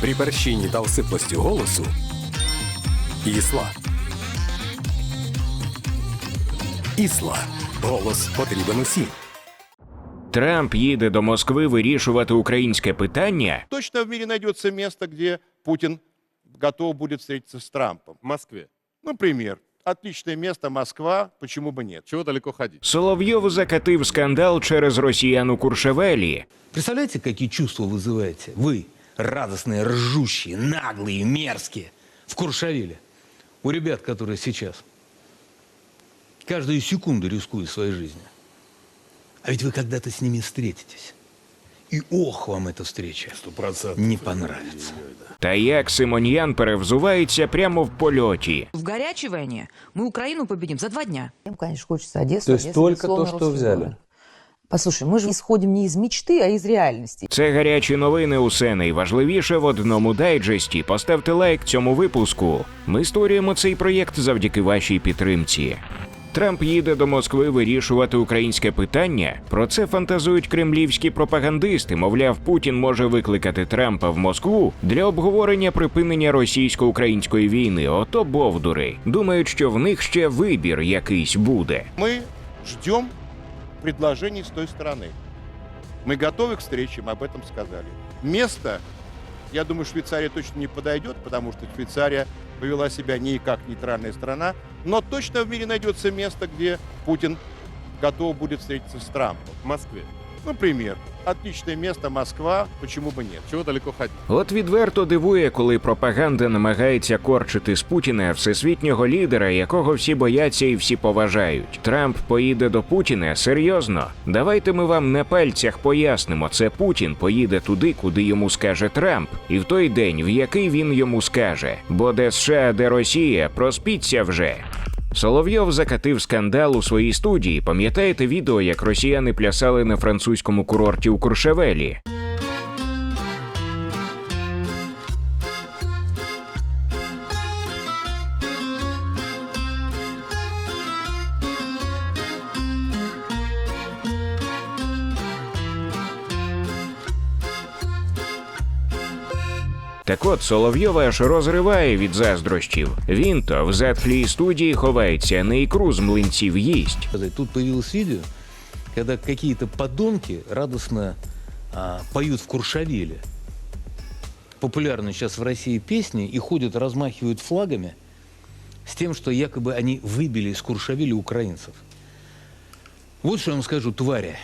При борщині та осиплості голосу Ісла. Ісла. Голос потрібен усім. Трамп їде до Москви вирішувати українське питання. Точно в мире найдется место, где Путин готов будет встретиться с Трампом. В Москве. Например, отличное место Москва, почему бы нет? Чего далеко ходить? Соловйов закатив скандал через росіян у Куршевелі. Представляете, какие чувства вызываете? Вы, Радостные, ржущие, наглые, мерзкие, в Куршавеле. У ребят, которые сейчас каждую секунду рискуют своей жизнью. А ведь вы когда-то с ними встретитесь. И ох, вам эта встреча не понравится. Та як Симоньян перевзувається прямо в польоті. В горячей войне мы Украину победим за два дня. Им, конечно, хочется Одессу. То есть Одесса, только то, что взяли? город. Послушай, мы же исходим не из мечты, а из реальности. Це гарячі новини усе найважливіше в одному дайджесті. Поставте лайк цьому випуску. Ми створюємо цей проєкт завдяки вашій підтримці. Трамп їде до Москви вирішувати українське питання. Про це фантазують кремлівські пропагандисти. Мовляв, Путін може викликати Трампа в Москву для обговорення припинення російсько-української війни. Ото бовдури. Думають, що в них ще вибір якийсь буде. Мы ждем предложений с той стороны. Мы готовы к встрече, мы об этом сказали. Место, я думаю, Швейцария точно не подойдет, потому что Швейцария повела себя не как нейтральная страна, но точно в мире найдется место, где Путин готов будет встретиться с Трампом. В Москве. Например, отличное место Москва, почему бы нет? Чего далеко ходить? От відверто дивує, коли пропаганда намагається корчити з Путіна всесвітнього лідера, якого всі бояться і всі поважають. Трамп поїде до Путіна серйозно. Давайте ми вам на пальцях пояснимо. Це Путін поїде туди, куди йому скаже Трамп, і в той день, в який він йому скаже. Бо де США, де Росія, проспіться вже. Соловйов закатив скандал у своїй студії. Пам'ятаєте відео, як росіяни плясали на французькому курорті у Куршевелі? Так от Соловйова аж розриває від заздрощів. Він то в затхлій студії ховається, а не ікру з млинців їсть. Сказать, Тут появилось видео, когда какие-то подонки радостно а, поют в Куршавеле. Популярны сейчас в России песни и ходят, размахивают флагами с тем, что якобы они выбили из Куршавеля украинцев. Вот что я вам скажу, твари.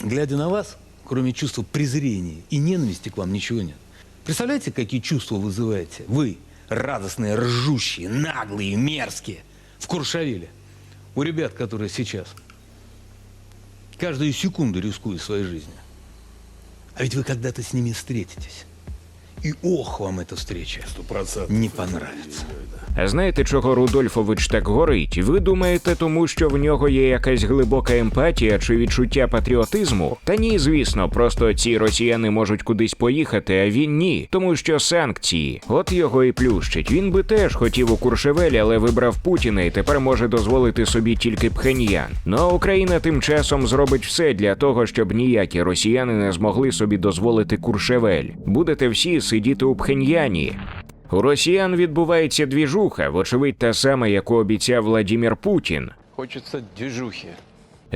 Глядя на вас, кроме чувства презрения и ненависти к вам, ничего нет. Представляете, какие чувства вызываете? Вы, радостные, ржущие, наглые, мерзкие, в Куршавеле. У ребят, которые сейчас каждую секунду рискуют своей жизнью. А ведь вы когда-то с ними встретитесь. И ох, вам эта встреча не понравится. А знаєте, чого Рудольфович так горить? Ви думаєте, тому що в нього є якась глибока емпатія чи відчуття патріотизму? Та ні, звісно, просто ці росіяни можуть кудись поїхати, а він ні, тому що санкції. От його і плющить. Він би теж хотів у Куршевелі, але вибрав Путіна і тепер може дозволити собі тільки Пхеньян. Ну а Україна тим часом зробить все для того, щоб ніякі росіяни не змогли собі дозволити Куршевель. Будете всі сидіти у Пхеньяні. У росіян відбувається двіжуха, вочевидь та сама, яку обіцяв Владімір Путін. Хочется движухи.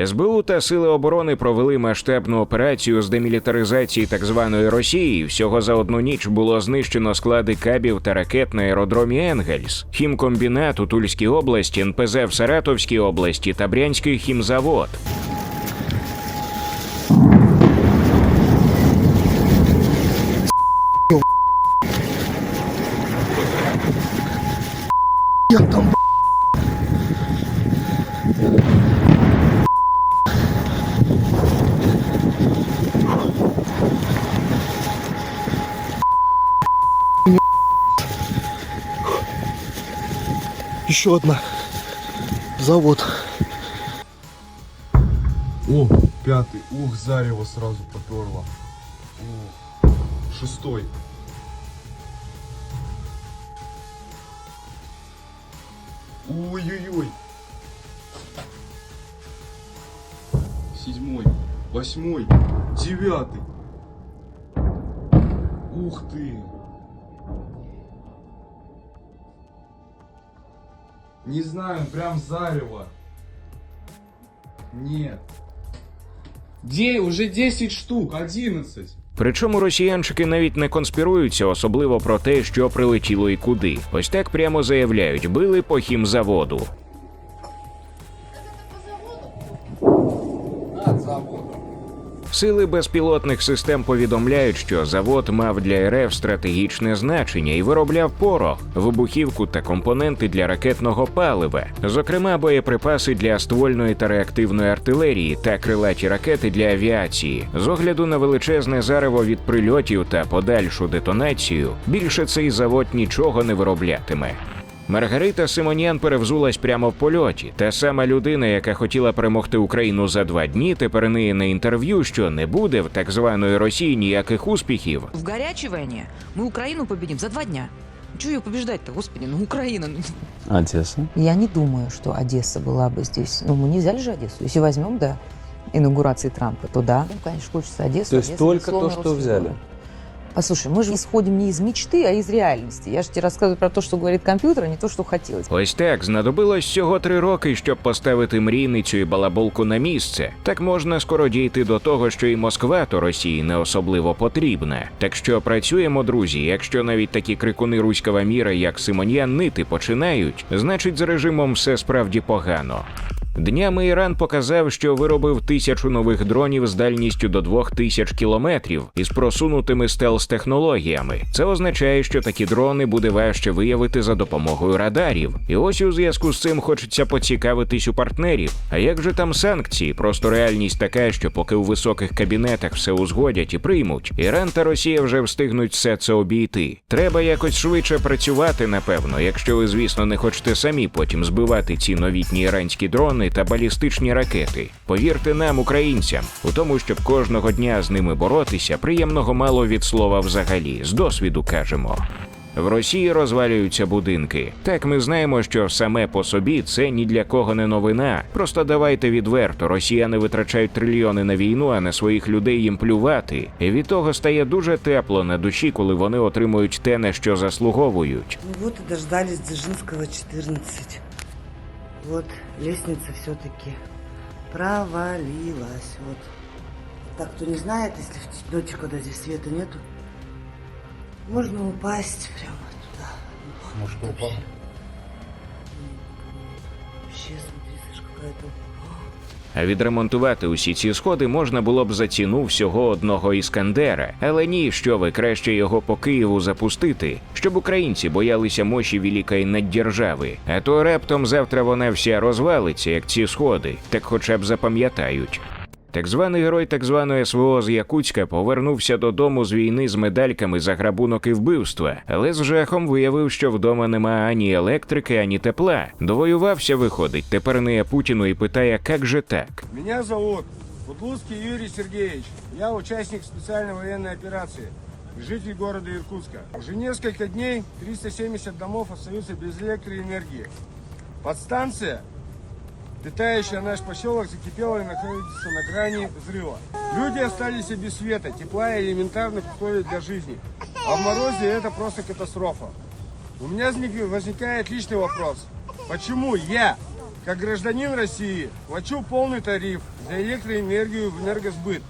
СБУ та Сили оборони провели масштабну операцію з демілітаризації так званої Росії. Всього за одну ніч було знищено склади кабів та ракет на аеродромі Енгельс, хімкомбінат у Тульській області, НПЗ в Саратовській області та Брянський хімзавод. Еще одна. Завод. О, пятый. Ух, зарево сразу поперло. О, шестой. Ой-ой-ой. Седьмой, восьмой, девятый. Ух ты. Не знаю, прям зарево. Нет. Где? Уже 10 штук, 11. Причому росіянчики навіть не конспіруються, особливо про те, що прилетіло і куди. Ось так прямо заявляють, били по хімзаводу. Сили безпілотних систем повідомляють, що завод мав для РФ стратегічне значення і виробляв порох, вибухівку та компоненти для ракетного палива, зокрема боєприпаси для ствольної та реактивної артилерії та крилаті ракети для авіації. З огляду на величезне зарево від прильотів та подальшу детонацію, більше цей завод нічого не вироблятиме. Маргарита Симонян перевзулась прямо в польоті. Та сама людина, яка хотіла перемогти Україну за два дні, тепер ниє на інтерв'ю, що не буде в так званої Росії ніяких успіхів. В горячей войне мы Украину победим за два дня. Чего ее побеждать-то, господи, ну Украина. ну, Одесса. Я не думаю, что Одесса была бы здесь. Ну, мы не взяли же Одессу. Если возьмем, да, инаугурации Трампа, то да. Ну, конечно, хочется Одессу. То есть Одесса, только то, безусловно, что русский взяли. город. Послушай, мы же исходим не из мечты, а из реальности. Я же тебе рассказываю про то, что говорит компьютер, а не то, что хотелось. Ось так знадобилось всього три роки, щоб поставити мрійницю і балаболку на місце. Так можна скоро дійти до того, що і Москва то Росії не особливо потрібна. Так що працюємо, друзі. Якщо навіть такі крикуни руського міра, як Симоньян, нити починають, значить з режимом все справді погано. Днями Іран показав, що виробив тисячу нових дронів з дальністю до двох тисяч кілометрів із просунутими стелс-технологіями. Це означає, що такі дрони буде важче виявити за допомогою радарів. І ось у зв'язку з цим хочеться поцікавитись у партнерів. А як же там санкції? Просто реальність така, що поки у високих кабінетах все узгодять і приймуть, Іран та Росія вже встигнуть все це обійти. Треба якось швидше працювати, напевно, якщо ви, звісно, не хочете самі потім збивати ці новітні іранські дрони та балістичні ракети. Повірте нам, українцям, у тому, щоб кожного дня з ними боротися, приємного мало від слова взагалі. З досвіду кажемо. В Росії розвалюються будинки. Так ми знаємо, що саме по собі це ні для кого не новина. Просто давайте відверто, росіяни витрачають трильйони на війну, а на своїх людей їм плювати. І від того стає дуже тепло на душі, коли вони отримують те, на що заслуговують. Ну вот и дождались Дзержинского 14. Вот лестница все-таки провалилась. Вот. Так, кто не знает, если в ночи, когда здесь света нету, можно упасть прямо туда. Может, упал? Вообще, смотри, слышь, какая-то... Відремонтувати усі ці сходи можна було б за ціну всього одного іскандера. Але ні, що ви краще його по Києву запустити, щоб українці боялися мощі великої наддержави. А то раптом завтра вона вся розвалиться, як ці сходи, так хоча б запам'ятають. Так званий герой так званої СВО з Якутська повернувся додому з війни з медальками за грабунок і вбивства, але з жахом виявив, що вдома нема ані електрики, ані тепла. Довоювався, виходить, тепер не Путіну і питає, як же так. Меня зовут Бутлуцкий Юрий Сергеевич. Я участник специальной военной операции. Житель города Иркутска. Уже несколько дней 370 домов остаются без электроэнергии. Подстанция, питающая наш поселок, закипела и находится на грани взрыва. Люди остались без света, тепла и элементарных условий для жизни. А в морозе это просто катастрофа. У меня возник- возникает личный вопрос. Почему я, как гражданин России, плачу полный тариф за электроэнергию в энергосбыт,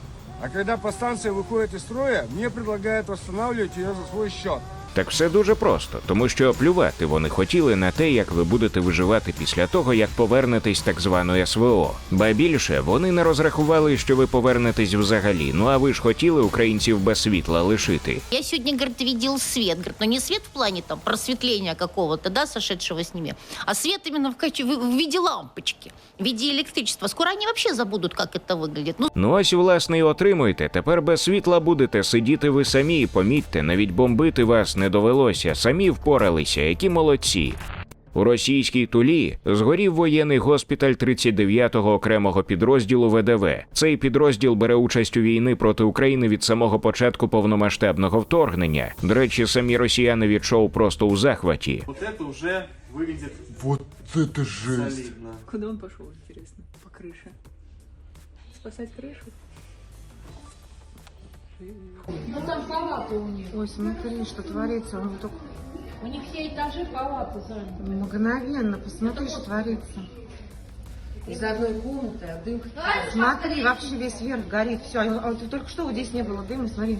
а когда подстанция выходит из строя, мне предлагают восстанавливать ее за свой счет? Так все дуже просто, тому що плювати вони хотіли на те, як ви будете виживати після того, як повернетесь з так званої СВО. Ба більше вони не розрахували, що ви повернетесь взагалі. Ну а ви ж хотіли українців без світла лишити. Я сегодня, говорит, видел свет. Говорит, но не свет в плане там просветления какого-то, да, сошедшего с ними, а свет именно в, качестве, в виде лампочки, в виде электричества. Скоро они вообще забудут, как это выглядит. Ну, Ну ось власне і отримуйте. Тепер без світла будете сидіти ви самі. і Помітьте, навіть бомбити вас не довелося. Самі впоралися, які молодці. У російській тулі згорів воєнний госпіталь 39-го окремого підрозділу ВДВ. Цей підрозділ бере участь у війни проти України від самого початку повномасштабного вторгнення. До речі, самі росіяни від шоу просто у захваті. Вот это уже выглядит Вот это жесть. Куда он пошел, интересно? По крыше. Спасать крышу? Там палаты у них. Ой, смотри, что творится. Он вот только У них все этажи палаты заняты. мгновенно, посмотри, что творится. Из одной комнаты, а дым... Смотри, вообще весь верх горит. Все, а вот только что вот здесь не было дыма, смотри.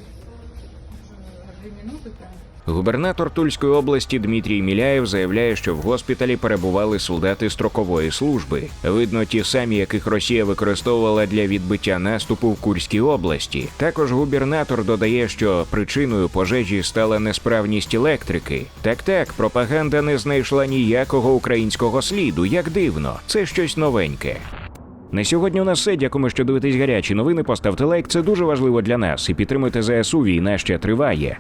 Две минуты там. Губернатор Тульської області Дмитрій Міляєв заявляє, що в госпіталі перебували солдати строкової служби. Видно, ті самі, яких Росія використовувала для відбиття наступу в Курській області. Також губернатор додає, що причиною пожежі стала несправність електрики. Так так, пропаганда не знайшла ніякого українського сліду. Як дивно, це щось новеньке. На сьогодні у нас все. Дякуємо, що дивитесь гарячі новини. Поставте лайк, це дуже важливо для нас. І підтримуйте ЗСУ. Війна ще триває.